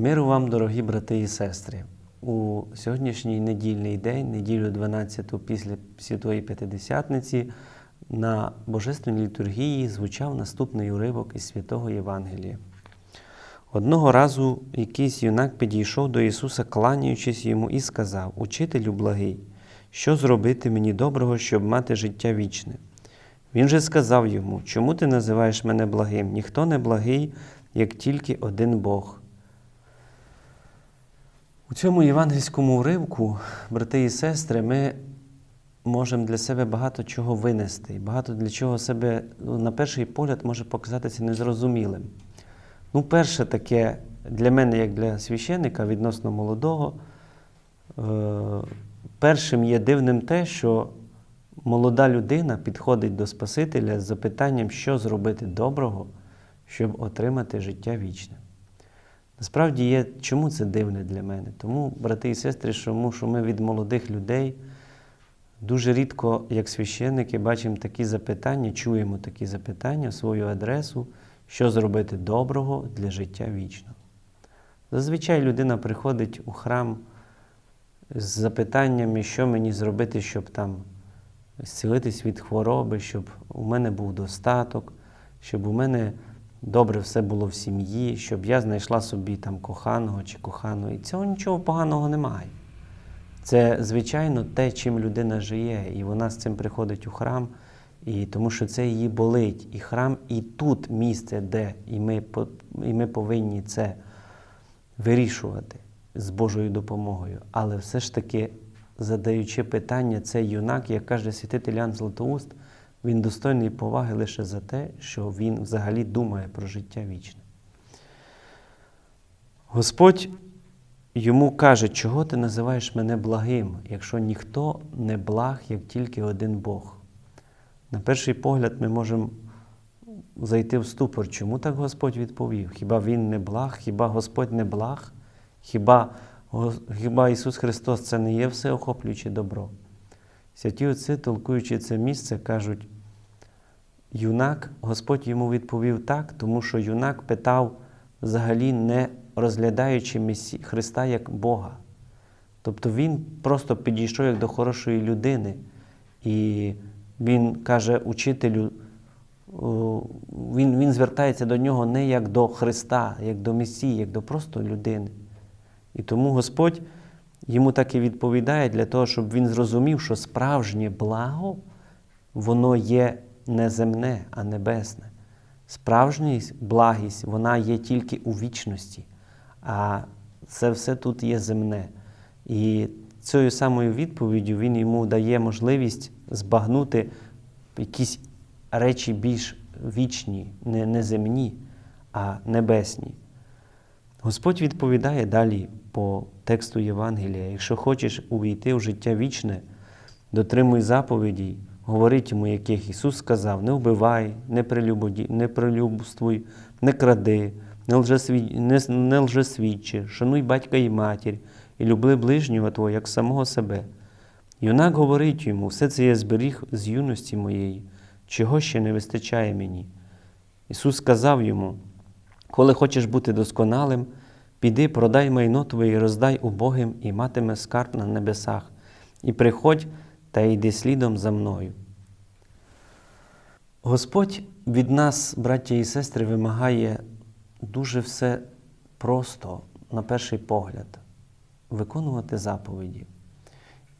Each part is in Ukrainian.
Миру вам, дорогі брати і сестри. У сьогоднішній недільний день, неділю 12 після Святої П'ятидесятниці, на Божественній літургії звучав наступний уривок із святого Євангелія. Одного разу якийсь юнак підійшов до Ісуса, кланяючись йому, і сказав: Учителю благий, що зробити мені доброго, щоб мати життя вічне? Він же сказав йому: Чому ти називаєш мене благим? Ніхто не благий, як тільки один Бог. У цьому євангельському уривку, брати і сестри, ми можемо для себе багато чого винести, багато для чого себе ну, на перший погляд може показатися незрозумілим. Ну, перше таке для мене, як для священника, відносно молодого, е, першим є дивним те, що молода людина підходить до Спасителя з запитанням, що зробити доброго, щоб отримати життя вічне. Насправді є, чому це дивне для мене? Тому, брати і сестри, що ми від молодих людей дуже рідко, як священники, бачимо такі запитання, чуємо такі запитання свою адресу, що зробити доброго для життя вічного. Зазвичай людина приходить у храм з запитаннями, що мені зробити, щоб там зцілитись від хвороби, щоб у мене був достаток, щоб у мене добре все було в сім'ї, щоб я знайшла собі там коханого чи кохану. І цього нічого поганого немає. Це, звичайно, те, чим людина живе, і вона з цим приходить у храм, і тому що це її болить. І храм, і тут місце, де і ми, і ми повинні це вирішувати з Божою допомогою. Але все ж таки, задаючи питання, цей юнак, як каже святитель Ян Златоуст, він достойний поваги лише за те, що він взагалі думає про життя вічне. Господь йому каже, чого ти називаєш мене благим, якщо ніхто не благ, як тільки один Бог. На перший погляд ми можемо зайти в ступор, чому так Господь відповів? Хіба Він не благ, хіба Господь не благ? Хіба, хіба Ісус Христос це не є всеохоплююче добро? Святі отці, толкуючи це місце, кажуть, юнак, Господь йому відповів так, тому що юнак питав, взагалі не розглядаючи Месі... Христа як Бога. Тобто він просто підійшов як до хорошої людини, і він каже учителю, він, він звертається до нього не як до Христа, як до Месії, як до просто людини. І тому Господь йому так і відповідає для того, щоб він зрозумів, що справжнє благо, воно є не земне, а небесне. Справжність благість, вона є тільки у вічності, а це все тут є земне. І цією самою відповіддю він йому дає можливість збагнути якісь речі більш вічні, не земні, а небесні. Господь відповідає далі по тексту Євангелія: якщо хочеш увійти в життя вічне, дотримуй заповідей, говорить йому, яких Ісус сказав: не вбивай, не, прелюбоді, не прелюбствуй, не кради, не, лжесві, не, не лжесвідчи, шануй батька і матір, і люби ближнього Твого, як самого себе. Юнак говорить йому, все це я зберіг з юності моєї, чого ще не вистачає мені. Ісус сказав йому, коли хочеш бути досконалим, піди, продай майно твоє і роздай убогим, і матиме скарб на небесах, і приходь та йди слідом за мною. Господь від нас, браття і сестри, вимагає дуже все просто, на перший погляд, виконувати заповіді.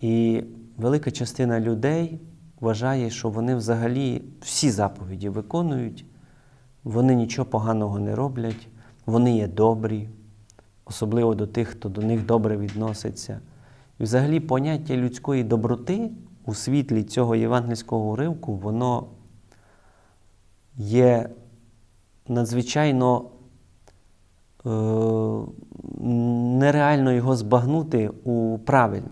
І велика частина людей вважає, що вони взагалі всі заповіді виконують, вони нічого поганого не роблять, вони є добрі, особливо до тих, хто до них добре відноситься. І взагалі поняття людської доброти у світлі цього євангельського уривку, воно є надзвичайно е, нереально його збагнути у правильно.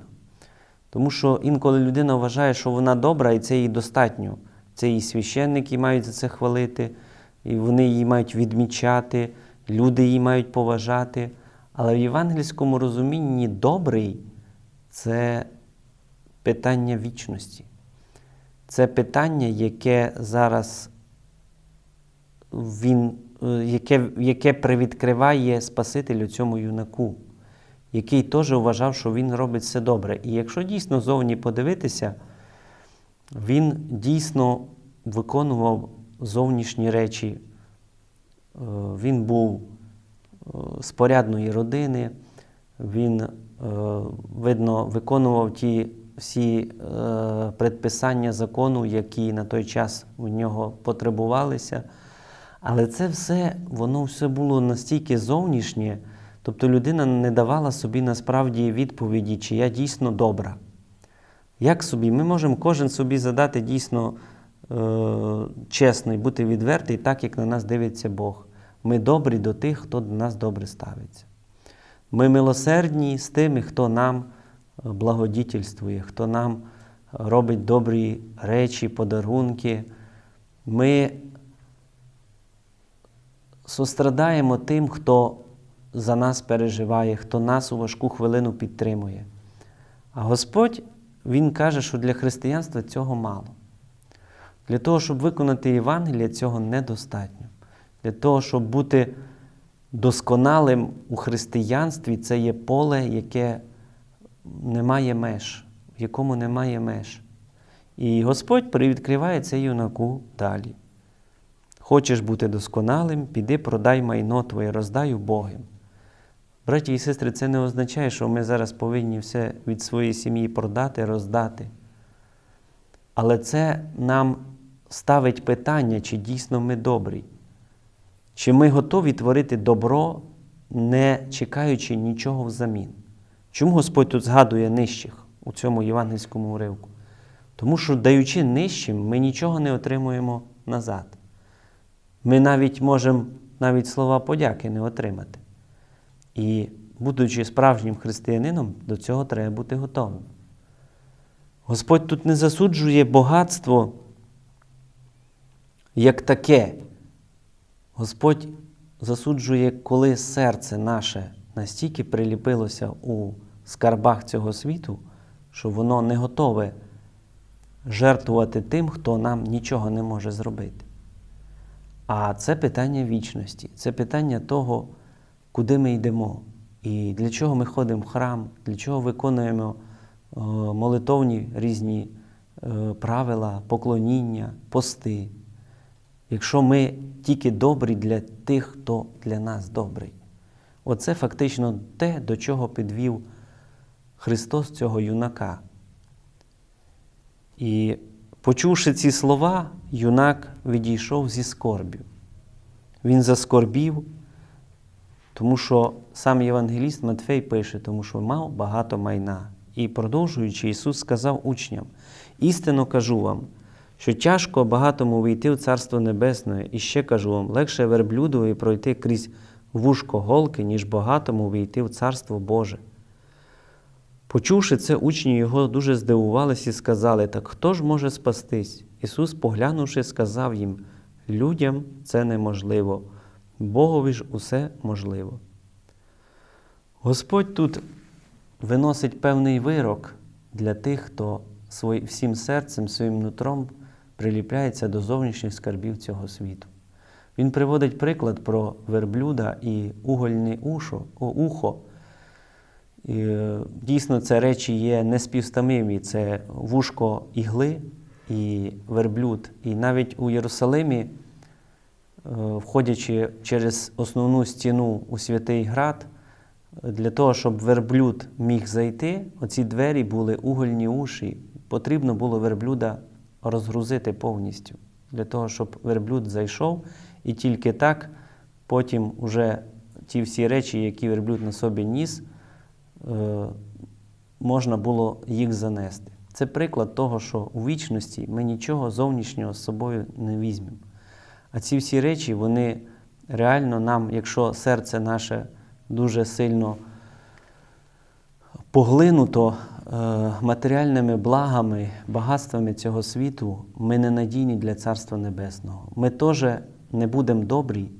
Тому що інколи людина вважає, що вона добра, і це їй достатньо. Це і священники мають за це хвалити, і вони її мають відмічати, люди її мають поважати. Але в євангельському розумінні добрий це питання вічності. Це питання, яке зараз він яке, яке привідкриває Спасителю цьому юнаку, який теж вважав, що він робить все добре. І якщо дійсно зовні подивитися, він дійсно виконував зовнішні речі. Е, Він був е, з порядної родини, він, е, видно, виконував ті всі предписання закону, які на той час у нього потребувалися. Але це все, воно все було настільки зовнішнє, тобто людина не давала собі насправді відповіді, чи я дійсно добра. Як собі? Ми можемо кожен собі задати дійсно е, чесно і бути відвертий, так як на нас дивиться Бог. Ми добрі до тих, хто до нас добре ставиться. Ми милосердні з тими, хто нам е, благодітельствує, хто нам робить добрі речі, подарунки. Ми сострадаємо тим, хто за нас переживає, хто нас у важку хвилину підтримує. А Господь, Він каже, що для християнства цього мало. Для того, щоб виконати Євангеліє, цього недостатньо. Для того, щоб бути досконалим у християнстві, це є поле, яке не має меж, в якому немає меж. І Господь привідкриває це юнаку далі. Хочеш бути досконалим, піди продай майно твоє, роздай убогим. Браті і сестри, це не означає, що ми зараз повинні все від своєї сім'ї продати, роздати. Але це нам ставить питання, чи дійсно ми добрі, чи ми готові творити добро, не чекаючи нічого взамін. Чому Господь тут згадує нижчих у цьому євангельському уривку? Тому що, даючи нижчим, ми нічого не отримуємо назад. Ми навіть можемо навіть слова подяки не отримати. І, будучи справжнім християнином, до цього треба бути готовим. Господь тут не засуджує багатство як таке. Господь засуджує, коли серце наше настільки приліпилося у скарбах цього світу, що воно не готове жертвувати тим, хто нам нічого не може зробити. А це питання вічності, це питання того, куди ми йдемо, і для чого ми ходимо в храм, для чого виконуємо е, молитовні різні е, правила, поклоніння, пости. Якщо ми тільки добрі для тих, хто для нас добрий. Оце фактично те, до чого підвів Христос цього юнака. І почувши ці слова, юнак відійшов зі скорбів. Він заскорбів, тому що сам Євангеліст Матфей пише, тому що мав багато майна. І продовжуючи, Ісус сказав учням: істинно кажу вам, що тяжко багатому війти в Царство Небесне, і ще кажу вам, легше верблюдові пройти крізь вушко голки, ніж багатому війти в Царство Боже. Почувши це, учні його дуже здивувалися і сказали: Так хто ж може спастись? Ісус, поглянувши, сказав їм: людям це неможливо, Богові ж усе можливо. Господь тут виносить певний вирок для тих, хто всім серцем, своїм нутром приліпляється до зовнішніх скарбів цього світу. Він приводить приклад про верблюда і угольне ушо, о, ухо. І, е, Дійсно, це речі є неспівставимі. Це вушко ігли і верблюд. І навіть у Єрусалимі, е, входячи через основну стіну у святий град, для того, щоб верблюд міг зайти, оці двері були угольні уші. Потрібно було верблюда розгрузити повністю, для того, щоб верблюд зайшов, і тільки так потім уже ті всі речі, які верблюд на собі ніс, е, можна було їх занести. Це приклад того, що у вічності ми нічого зовнішнього з собою не візьмемо. А ці всі речі, вони реально нам, якщо серце наше дуже сильно поглинуто матеріальними благами, багатствами цього світу, ми не надійні для Царства Небесного. Ми теж не будемо добрі.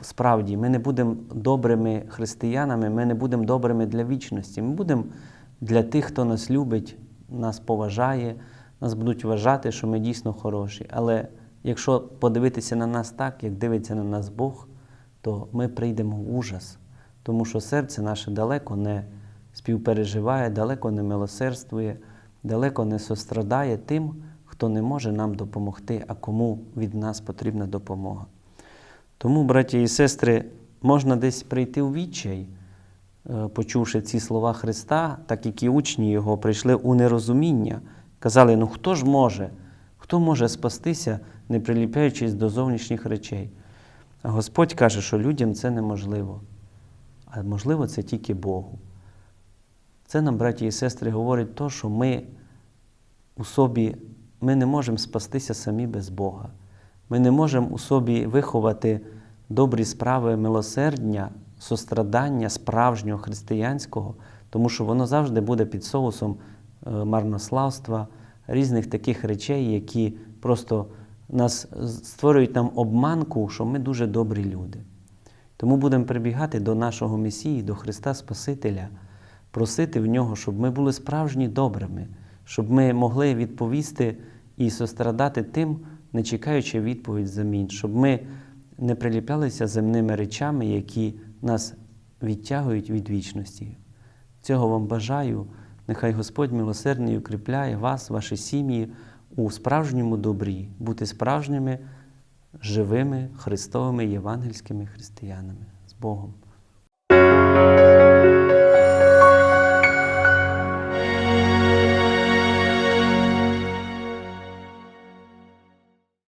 Справді, ми не будемо добрими християнами, ми не будемо добрими для вічності. Ми будемо для тих, хто нас любить, нас поважає, нас будуть вважати, що ми дійсно хороші. Але якщо подивитися на нас так, як дивиться на нас Бог, то ми прийдемо в ужас, тому що серце наше далеко не співпереживає, далеко не милосердствує, далеко не сострадає тим, хто не може нам допомогти, а кому від нас потрібна допомога. Тому, браті і сестри, можна десь прийти у відчай, е, почувши ці слова Христа, так як і учні Його прийшли у нерозуміння, казали: ну хто ж може, хто може спастися, не приліпляючись до зовнішніх речей? А Господь каже, що людям це неможливо, а можливо це тільки Богу. Це нам, браті і сестри, говорить то, що ми у собі ми не можемо спастися самі без Бога. Ми не можемо у собі виховати добрі справи милосердня, сострадання справжнього християнського, тому що воно завжди буде під соусом е, марнославства, різних таких речей, які просто нас створюють нам обманку, що ми дуже добрі люди. Тому будемо прибігати до нашого Месії, до Христа Спасителя, просити в нього, щоб ми були справжні добрими, щоб ми могли відповісти і сострадати тим, не чекаючи відповідь замін, щоб ми не приліплялися земними речами, які нас відтягують від вічності. Цього вам бажаю. Нехай Господь милосердний укріпляє вас, ваші сім'ї у справжньому добрі, бути справжніми, живими, Христовими євангельськими християнами з Богом.